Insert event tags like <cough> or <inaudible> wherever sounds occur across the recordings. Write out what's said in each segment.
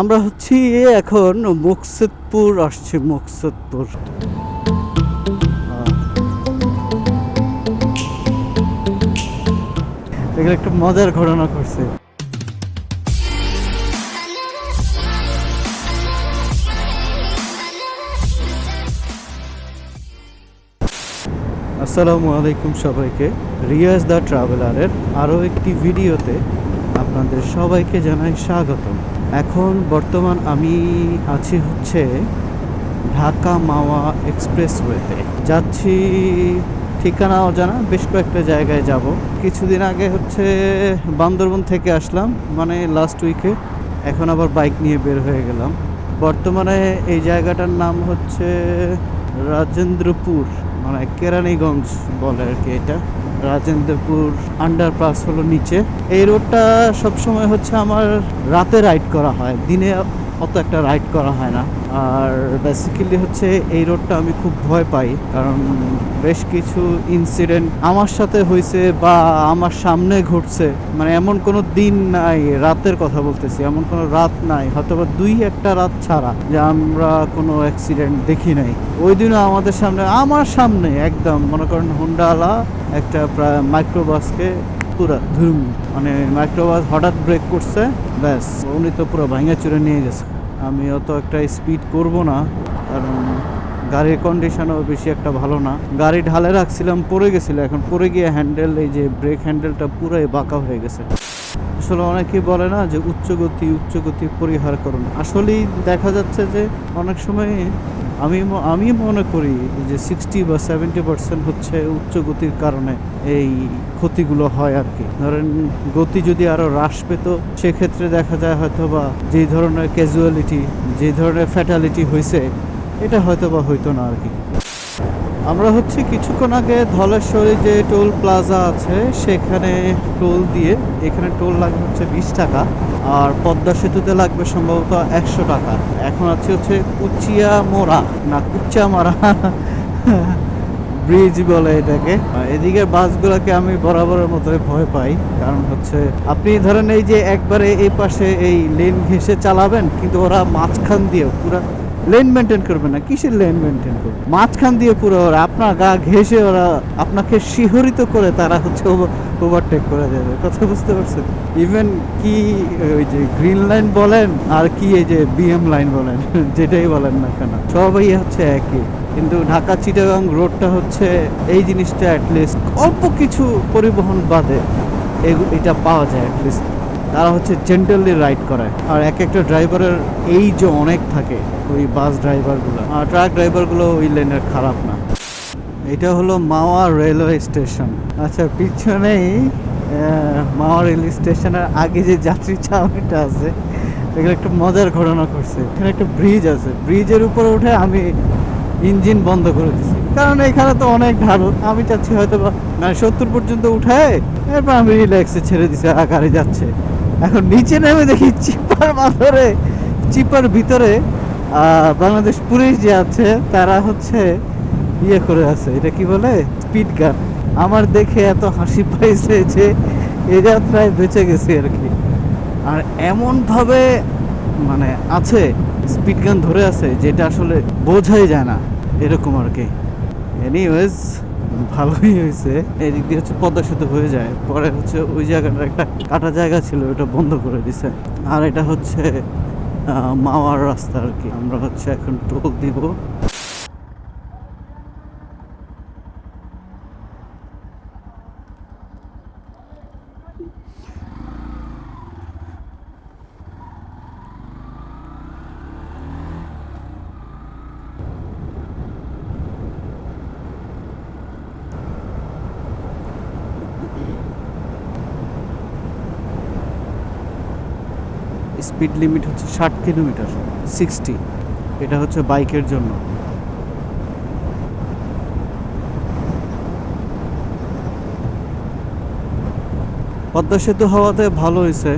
আমরা হচ্ছি এখন মুকসুদপুর, আসছি মুকসুদপুর। এখানে একটা মজার ঘটনা করছে। আসসালামু আলাইকুম সবাইকে। রিয়াজ দ্য ট্রাভেলারের আরও একটি ভিডিওতে আপনাদের সবাইকে জানাই স্বাগতম। এখন বর্তমান আমি আছি হচ্ছে ঢাকা মাওয়া এক্সপ্রেসওয়েতে। যাচ্ছি ঠিকানা অজানা, বেশ কয়েকটা জায়গায় যাব। কিছুদিন আগে হচ্ছে বান্দরবন থেকে আসলাম মানে লাস্ট উইকে এখন আবার বাইক নিয়ে বের হয়ে গেলাম। বর্তমানে এই জায়গাটার নাম হচ্ছে রাজেন্দ্রপুর মানে কেরানীগঞ্জ বলে আর কি এটা। রাজেন্দ্রপুর আন্ডারপাস হলো নিচে। এই রোডটা সবসময় হচ্ছে আমার রাতে রাইড করা হয়। দিনে অত একটা রাইড করা হয় না। আর বেসিক্যালি হচ্ছে এই রোডটা আমি খুব ভয় পাই, কারণ বেশ কিছু ইনসিডেন্ট আমার সাথে হয়েছে বা আমার সামনে ঘটছে। মানে এমন কোনো দিন নাই, রাতের কথা বলতেছি, এমন কোনো রাত নাই হয়তো বা দুই একটা রাত ছাড়া যে আমরা কোনো অ্যাক্সিডেন্ট দেখি নাই। ওই দিনও আমাদের সামনে, আমার সামনে একদম, মনে করেন হুন্ডাওয়ালা একটা প্রায় মাইক্রোবাসকে পুরা ধুম মানে মাইক্রোবাস হঠাৎ ব্রেক করছে, ব্যাস, উনি তো পুরো ভাঙা চুরে নিয়ে গেছে। আমি অত একটা স্পিড করব না, কারণ গাড়ির কন্ডিশনও বেশি একটা ভালো না। গাড়ি ঢালে রাখছিলাম, পড়ে গেছিল। এখন পড়ে গিয়ে হ্যান্ডেল এই যে ব্রেক হ্যান্ডেলটা পুরাই বাঁকা হয়ে গেছে। আসলে অনেকেই বলে না যে উচ্চ গতি উচ্চ গতি পরিহার করুন। আসলেই দেখা যাচ্ছে যে অনেক সময় আমি আমি মনে করি যে সিক্সটি বা সেভেন্টি পার্সেন্ট হচ্ছে উচ্চ গতির কারণে এই ক্ষতিগুলো হয় আর কি। ধরেন গতি যদি আরও হ্রাস পেত, সেক্ষেত্রে দেখা যায় হয়তো বা যে ধরনের ক্যাজুয়ালিটি যে ধরনের ফ্যাটালিটি হয়েছে এটা হয়তো বা হইতো না আর কি। আমরা হচ্ছে কিছুক্ষণ আগে ধলেশ্বরী যে টোল প্লাজা আছে, সেখানে টোল দিয়ে এখানে টোল লাগবে হচ্ছে বিশ টাকা, আর পদ্মা সেতুতে লাগবে সম্ভবত একশো টাকা। এখন আছে হচ্ছে কুচিয়া মোড়া না কুচিয়া মারা ব্রিজ বলে এটাকে। এদিকে বাসগুলোকে আমি বরাবরের মতো ভয় পাই, কারণ হচ্ছে আপনি ধরেন এই যে একবারে এই পাশে এই লেন ঘেসে চালাবেন, কিন্তু ওরা মাঝখান দিয়ে পুরো লেন মেনটেন করবে না, কিসের লেন মেনটেন করবে? মাঝখান দিয়ে পুরো ওরা, আপনার গা ঘেসে ওরা আপনাকে শিহরিত করে তারা হচ্ছে ওভারটেক করে দেবে, কথা বুঝতে পারছেন? ইভেন কি ওই যে গ্রিন লাইন বলেন, আর কি এই যে বিএম লাইন বলেন, <laughs> যেটাই বলেন না কেন? সবাই হচ্ছে একই। কিন্তু ঢাকা চিটাগাং রোডটা হচ্ছে, এই জিনিসটা অ্যাটলিস্ট অল্প কিছু পরিবহন বাদে এটা পাওয়া যায় অ্যাটলিস্ট তারা হচ্ছে জেন্টালি রাইড করে। আর এক একটা ড্রাইভারের এই যে অনেক থাকে ওই বাস ড্রাইভারগুলো আর ট্রাক ড্রাইভারগুলো ওই লেনের খারাপ না। এটা হলো মাওয়া রেলওয়ে স্টেশন আচ্ছা পিছনেই মাওয়া রেল স্টেশনের আগে যে যাত্রী ছাউনিটা আছে, এখানে একটা মজার ঘটনা করছে এখানে একটা ব্রিজ আছে। ব্রিজের উপরে উঠে আমি ইঞ্জিন বন্ধ করে দিছি। কারণ এখানে তো অনেক ঢালু আমি চাচ্ছি হয়তো মানে সত্তর পর্যন্ত উঠায় এরপর আমি রিল্যাক্সে ছেড়ে দিছি গাড়ি যাচ্ছে। এখন নিচে নেমে দেখি চিপার মাথরে, চিপার ভিতরে বাংলাদেশ পুলিশ যে আছে, তারা হচ্ছে ইয়ে করে আছে, এটা কি বলে? স্পিড গান। আমার দেখে এত হাসি পাইছে যে এ যাত্রায় বেঁচে গেছে আর কি। আর এমনভাবে মানে আছে, স্পিড গান ধরে আছে, যেটা আসলে বোঝাই যায় না, এরকম আর কি। এনিওয়েজ ভালোই হয়েছে। এদিক দিয়ে হচ্ছে পদ্মা সেতু হয়ে যায়। পরে হচ্ছে ওই জায়গাটা একটা কাটা জায়গা ছিল, ওটা বন্ধ করে দিছে। আর এটা হচ্ছে মাওয়ার রাস্তা আর কি। আমরা হচ্ছে এখন টোল দিব। স্পিড লিমিট হচ্ছে ষাট কিলোমিটার সিক্সটি এটা হচ্ছে বাইকের জন্য। পদ্মা সেতু হওয়াতে ভালো হয়েছে।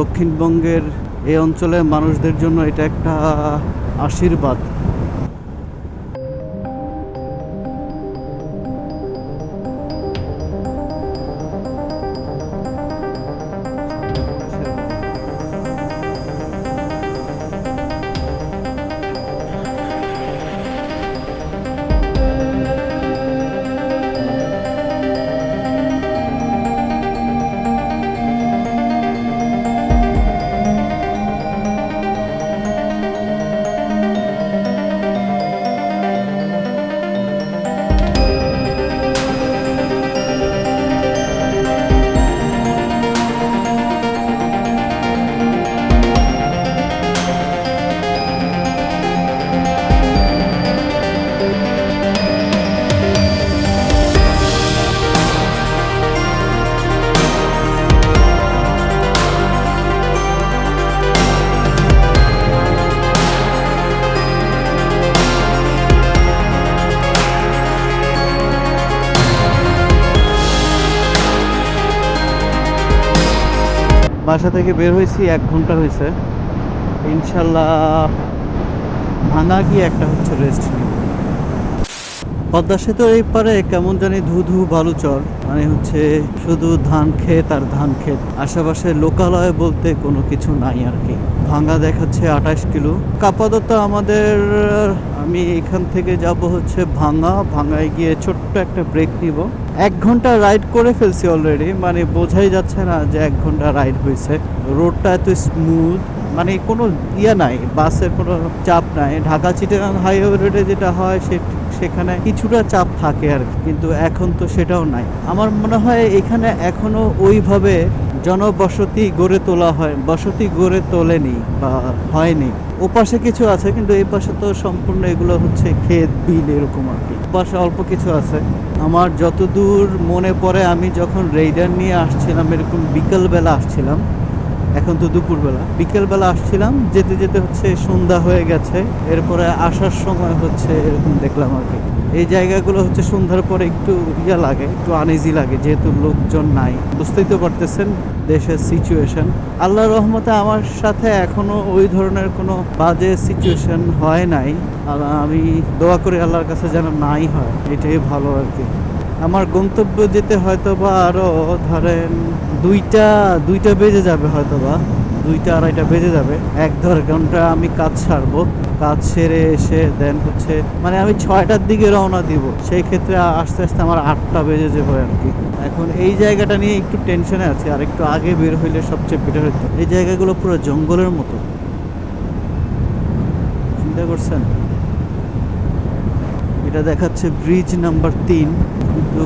দক্ষিণবঙ্গের এই অঞ্চলের মানুষদের জন্য এটা একটা আশীর্বাদ। বাসা থেকে বের হয়েছি, এক ঘণ্টা হয়েছে। ইনশাল্লাহ ভাঙা গিয়ে একটা হচ্ছে রেস্ট পদ্মা সেতুর এই পারে কেমন জানি ধু ধু বালুচর মানে হচ্ছে শুধু ধান ক্ষেত আর ধান ক্ষেত। আশেপাশে লোকালয় বলতে কোনো কিছু নাই আর কি। ভাঙা দেখাচ্ছে আঠাশ কিলো। আপাতত আমাদের, আমি এখান থেকে যাব হচ্ছে ভাঙা। ভাঙায় গিয়ে ছোট্ট একটা ব্রেক নিব। এক ঘণ্টা রাইড করে ফেলছি অলরেডি মানে বোঝাই যাচ্ছে না যে এক ঘণ্টা রাইড হয়েছে। রোডটা এত স্মুথ মানে কোনো ইয়ে নাই, বাসের কোনো চাপ নাই। ঢাকা চিটাগাং হাইওয়ে রোডে যেটা হয়, সে সেখানে কিছুটা চাপ থাকে আর। কিন্তু এখন তো সেটাও নাই। আমার মনে হয় এখানে এখনও ওইভাবে জনবসতি গড়ে তোলা হয়, বসতি গড়ে তোলেনি বা হয়নি। ও পাশে কিছু আছে, কিন্তু এই পাশে তো সম্পূর্ণ এগুলো হচ্ছে ক্ষেত, বিল এরকম আর কি। পাশে অল্প কিছু আছে। আমার যতদূর মনে পড়ে, আমি যখন রেইডার নিয়ে আসছিলাম, এরকম বিকেলবেলা আসছিলাম, এখন তো দুপুরবেলা, বিকেলবেলা আসছিলাম, যেতে যেতে হচ্ছে সন্ধ্যা হয়ে গেছে, এরপরে আসার সময় হচ্ছে এরকম দেখলাম আর কি। এই জায়গাগুলো হচ্ছে সন্ধ্যার পরে একটু ইয়া লাগে, একটু আনইজি লাগে, যেহেতু লোকজন নাই। বুঝতেই তো পারতেছেন দেশের সিচুয়েশন আল্লাহ রহমতে আমার সাথে এখনও ওই ধরনের কোনো বাজে সিচুয়েশন হয় নাই। আমি দোয়া করি আল্লাহর কাছে যেন নাই হয়, এটাই ভালো আর কি। আমার গন্তব্য যেতে হয়তো বা আরও ধরেন দুইটা দুইটা বেজে যাবে হয়তো বা দুইটা আড়াইটা বেজে যাবে। এক দেড় ঘণ্টা আমি কাজ ছাড়বো কাজ সেরে এসে দেন হচ্ছে মানে আমি ছয়টার দিকে রওনা দিব। সেই ক্ষেত্রে আস্তে আস্তে আমার আটটা বেজে যাবে আর কি। এখন এই জায়গাটা নিয়ে একটু টেনশনে আছে। আর একটু আগে বের হইলে সবচেয়ে বেটার হতো এই জায়গাগুলো পুরো জঙ্গলের মতো। চিন্তা করছেন? এটা দেখাচ্ছে ব্রিজ নাম্বার তিন। কিন্তু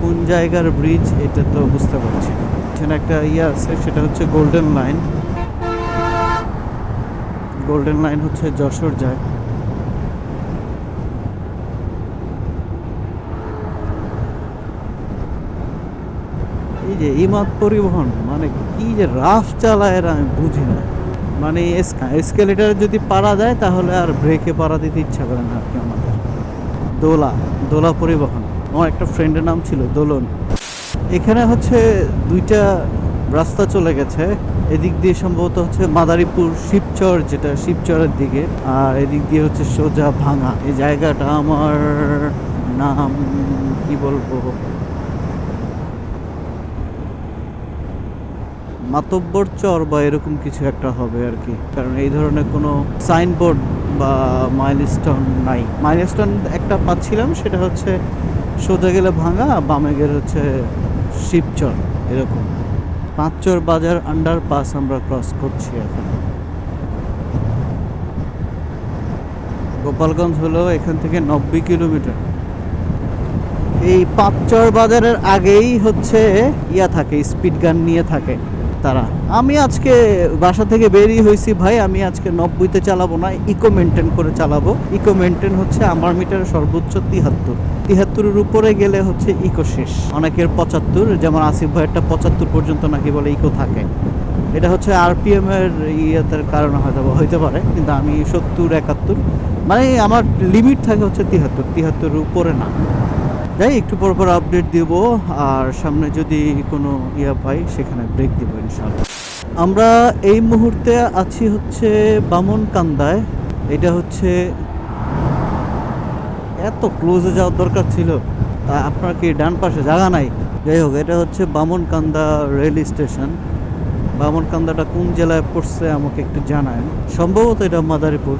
কোন জায়গার ব্রিজ এটা তো বুঝতে পারছি এখানে একটা ইয়ে আছে, সেটা হচ্ছে গোল্ডেন লাইন গোল্ডেন লাইন হচ্ছে যশোর যায়। এই যে ইমাদ পরিবহন মানে কি যে রাফ চালায় এরা, আমি বুঝি না। মানে এসকেলেটার যদি পারা যায়, তাহলে আর ব্রেকে পারা দিতে ইচ্ছা করে না আর কি আমাদের। দোলা দোলা পরিবহন। আমার একটা ফ্রেন্ডের নাম ছিল দোলন। এখানে হচ্ছে দুইটা রাস্তা চলে গেছে। এদিক দিয়ে সম্ভবত হচ্ছে মাদারীপুর শিবচর, যেটা শিবচরের দিকে। আর এদিক দিয়ে হচ্ছে সোজা ভাঙা। এই জায়গাটা আমার নাম কি বলব? মাতব্বর চর বা এরকম কিছু একটা হবে আর কি। কারণ এই ধরনের কোনো সাইনবোর্ড বা মাইলস্টোন নাই। মাইলস্টোন একটা পাচ্ছিলাম, সেটা হচ্ছে সোজা গেলে ভাঙা, বামে গেলে হচ্ছে শিবচর, এরকম। পাঁচচর বাজার আন্ডার পাস আমরা ক্রস করছি এখন। গোপালগঞ্জ হলো এখান থেকে নব্বই কিলোমিটার। এই পাঁচচর বাজারের আগেই হচ্ছে ইয়া থাকে, স্পিড গান নিয়ে থাকে। তারা। আমি আজকে বাসা থেকে বেরিয়ে হয়েছি, ভাই। আমি আজকে নব্বইতে চালাবো না ইকো মেনটেন করে চালাবো। ইকো মেনটেন হচ্ছে আমার মিটার সর্বোচ্চ তিহাত্তর। তিহাত্তরের উপরে গেলে হচ্ছে ইকো শেষ। অনেকের পঁচাত্তর, যেমন আসিফ ভাইয়েরটা পঁচাত্তর পর্যন্ত নাকি বলে ইকো থাকে। এটা হচ্ছে আরপিএম এর ইয়েতের কারণে হয়তো হইতে পারে, কিন্তু আমি সত্তর, একাত্তর মানে আমার লিমিট থাকে হচ্ছে তিহাত্তর। তিহাত্তরের উপরে না। যাই একটু পর পর আপডেট দিব, আর সামনে যদি কোনো ইয়া পাই সেখানে ব্রেক দিব ইনশাআল্লাহ। আমরা এই মুহূর্তে আছি হচ্ছে বামনকান্দায়। এটা হচ্ছে এত ক্লোজে যাওয়ার দরকার ছিল, তা আপনার কি ডান পাশে জায়গা নাই? যাই হোক, এটা হচ্ছে বামনকান্দা রেল স্টেশন বামনকান্দাটা কোন জেলায় পড়ছে আমাকে একটু জানায় সম্ভবত এটা মাদারীপুর।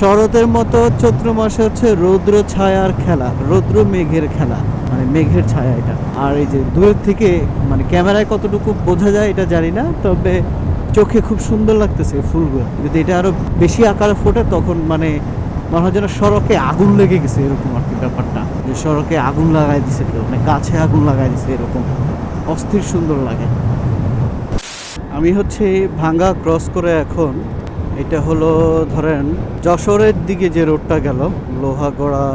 শরতের মতো চৈত্র মাসে হচ্ছে রৌদ্র ছায়ার খেলা, রৌদ্র মেঘের খেলা মানে মেঘের ছায়া এটা। আর এই যে দূরের থেকে মানে ক্যামেরায় কতটুকু বোঝা যায় এটা জানি না, তবে চোখে খুব সুন্দর লাগতেছে ফুলগুলো। যদি এটা আরও বেশি আকারে ফোটে, তখন মানে মনে হয় যেন সড়কে আগুন লেগে গেছে এরকম আর কি ব্যাপারটা। যে সড়কে আগুন লাগাই দিছে কেউ মানে গাছে আগুন লাগাই দিছে এরকম। অস্থির সুন্দর লাগে। আমি হচ্ছে ভাঙ্গা ক্রস করে এখন এটা হলো, ধরেন, যশোরের দিকে যে রোডটা গেল, লোহাগড়া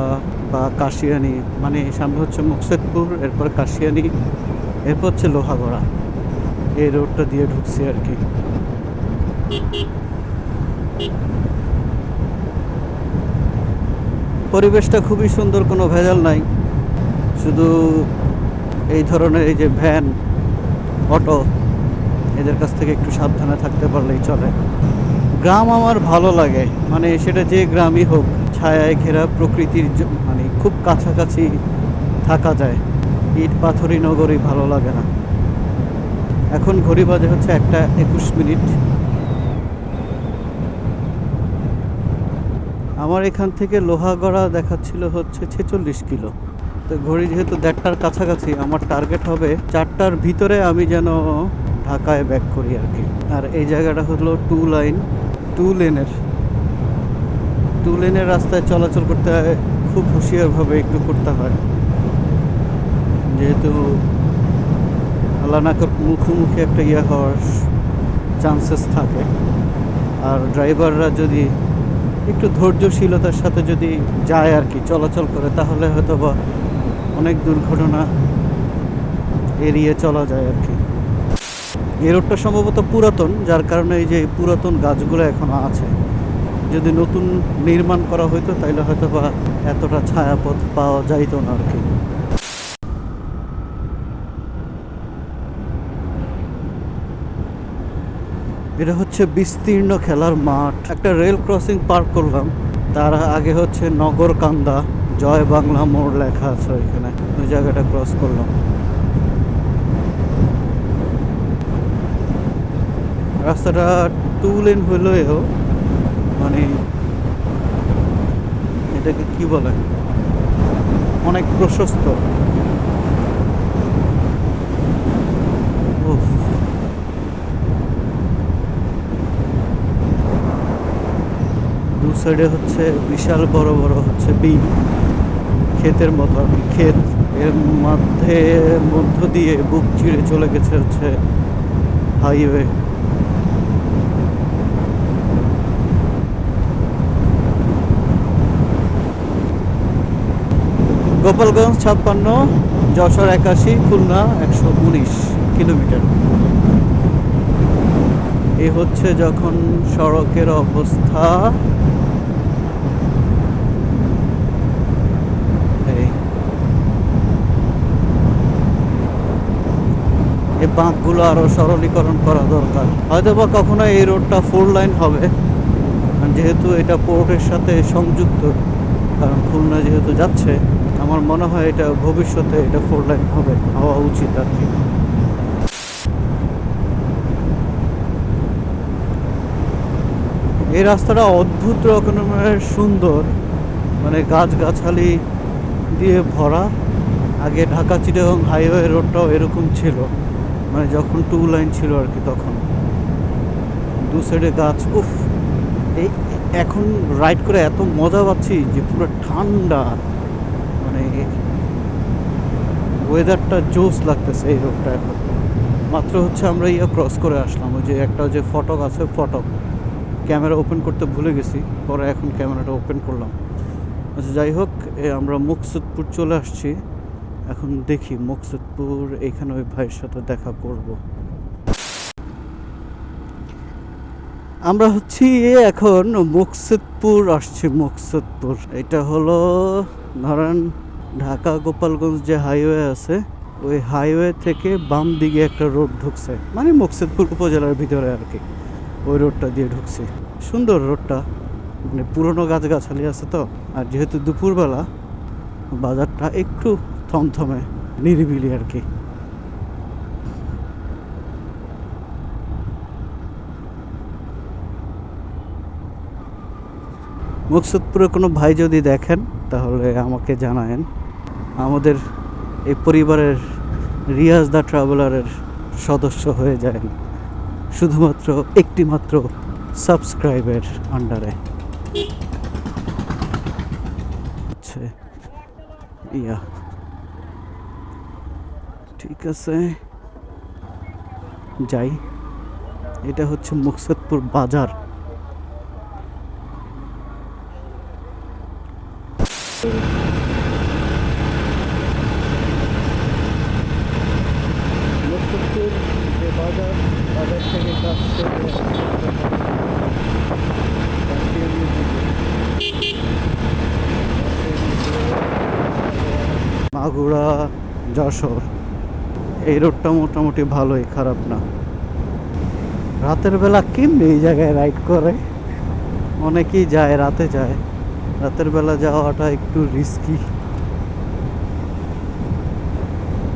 বা কাশিয়ানি মানে সামনে হচ্ছে মুকসেদপুর, এরপর কাশিয়ানি, এরপর হচ্ছে লোহাগড়া। এই রোডটা দিয়ে ঢুকছি আর কি। পরিবেশটা খুবই সুন্দর, কোনো ভেজাল নাই। শুধু এই ধরনের এই যে ভ্যান অটো এদের কাছ থেকে একটু সাবধানে থাকতে পারলেই চলে। গ্রাম আমার ভালো লাগে। মানে সেটা যে গ্রামই হোক, ছায়ায় ঘেরা প্রকৃতির মানে খুব কাছাকাছি থাকা যায়। ইট পাথরি নগরী ভালো লাগে না। এখন ঘড়ি বাজে হচ্ছে একটা একুশ মিনিট। আমার এখান থেকে লোহাগড়া দেখাচ্ছিল হচ্ছে ছেচল্লিশ কিলো। তো ঘড়ি যেহেতু দেড়টার কাছাকাছি, আমার টার্গেট হবে চারটার ভিতরে আমি যেন ঢাকায় ব্যাক করি আর কি। আর এই জায়গাটা হলো টু লাইন টু লেনের টু লেনের রাস্তায় চলাচল করতে হয়, খুব হুঁশিয়ারভাবে একটু করতে হয়। যেহেতু করুক মুখোমুখি একটা ইয়ে হওয়ার চান্সেস থাকে, আর ড্রাইভাররা যদি একটু ধৈর্যশীলতার সাথে যদি যায় আর কি, চলাচল করে, তাহলে হয়তো বা অনেক দুর্ঘটনা এড়িয়ে চলা যায় আর কি। এই রোডটা সম্ভবত পুরাতন, যার কারণে এই যে পুরাতন গাছগুলো এখনও আছে। যদি নতুন নির্মাণ করা হইতো তাহলে হয়তো বা এতটা ছায়াপথ পাওয়া যাইত না আর কি। এটা হচ্ছে বিস্তীর্ণ খেলার মাঠ। একটা রেল ক্রসিং পার করলাম। তার আগে হচ্ছে নগরকান্দা, জয় বাংলা মোড় লেখা আছে ওইখানে। ওই জায়গাটা ক্রস করলাম। রাস্তাটা টু লেন হলেও মানে এটাকে কি বলে? অনেক প্রশস্ত। দু সাইডে হচ্ছে বিশাল বড় বড় হচ্ছে বিল। ক্ষেতের মতো আর ক্ষেত। এর মধ্যে, মধ্য দিয়ে বুক চিড়ে চলে গেছে হচ্ছে হাইওয়ে গোপালগঞ্জ ছাপ্পান্ন, যশোর একাশি, খুলনা একশো উনিশ কিলোমিটার। এ হচ্ছে যখন সড়কের অবস্থা। এই। বাঁকগুলো আরও সরলীকরণ করা দরকার। হয়তো বা কখনো এই রোডটা ফোর লাইন হবে। যেহেতু এটা পোর্টের সাথে সংযুক্ত, কারণ খুলনা যেহেতু যাচ্ছে আমার মনে হয় এটা ভবিষ্যতে এটা ফোর লাইন হবে, হওয়া উচিত আর কি। এই রাস্তাটা অদ্ভুত রকমের সুন্দর মানে গাছগাছালি দিয়ে ভরা। আগে ঢাকা চিটাগং হাইওয়ে রোডটাও এরকম ছিল মানে যখন টু লাইন ছিল আর কি তখন। দু সাইডে গাছ, উফ! এই, এখন রাইড করে এত মজা পাচ্ছি যে পুরো ঠান্ডা মানে ওয়েদারটা জোস লাগতেছে এই রোডটা এখন। মাত্র হচ্ছে আমরা ইয়া ক্রস করে আসলাম, ওই যে একটা যে ফটক আছে ফটক। ক্যামেরা ওপেন করতে ভুলে গেছি, পরে এখন ক্যামেরাটা ওপেন করলাম। আচ্ছা যাই হোক আমরা মুকসুদপুর চলে আসছি। এখন দেখি মুকসুদপুর, এখানে ওই ভাইয়ের সাথে দেখা করব। আমরা হচ্ছি এখন মুকসুদপুর, আসছি মুকসুদপুর। এটা হলো, ধরেন ঢাকা গোপালগঞ্জ যে হাইওয়ে আছে, ওই হাইওয়ে থেকে বাম দিকে একটা রোড ঢুকছে। মানে মুকসুদপুর উপজেলার ভিতরে আর কি, ওই রোডটা দিয়ে ঢুকছি। সুন্দর রোডটা মানে পুরনো গাছগাছালি আছে তো, আর যেহেতু দুপুরবেলা, বাজারটা একটু থমথমে, নিরিবিলি আর কি। মুকসুদপুরে কোনো ভাই যদি দেখেন, তাহলে আমাকে জানায়েন। আমাদের এই পরিবারের রিয়াজ দা ট্রাভেলারের সদস্য হয়ে যায়। শুধুমাত্র একটি মাত্র সাবস্ক্রাইবের আন্ডারে। হচ্ছে ইয়া। ঠিক আছে। যাই। এটা হচ্ছে মুকসদপুর বাজার। মুকসদপুর যে বাজার বাজার থেকে কাজ মাগুরা যশোর। এই রোডটা মোটামুটি ভালোই, খারাপ না। রাতের বেলা কেমনি এই জায়গায় রাইড করে? অনেকেই যায়, রাতে যায়। রাতের বেলা যাওয়াটা একটু রিস্কি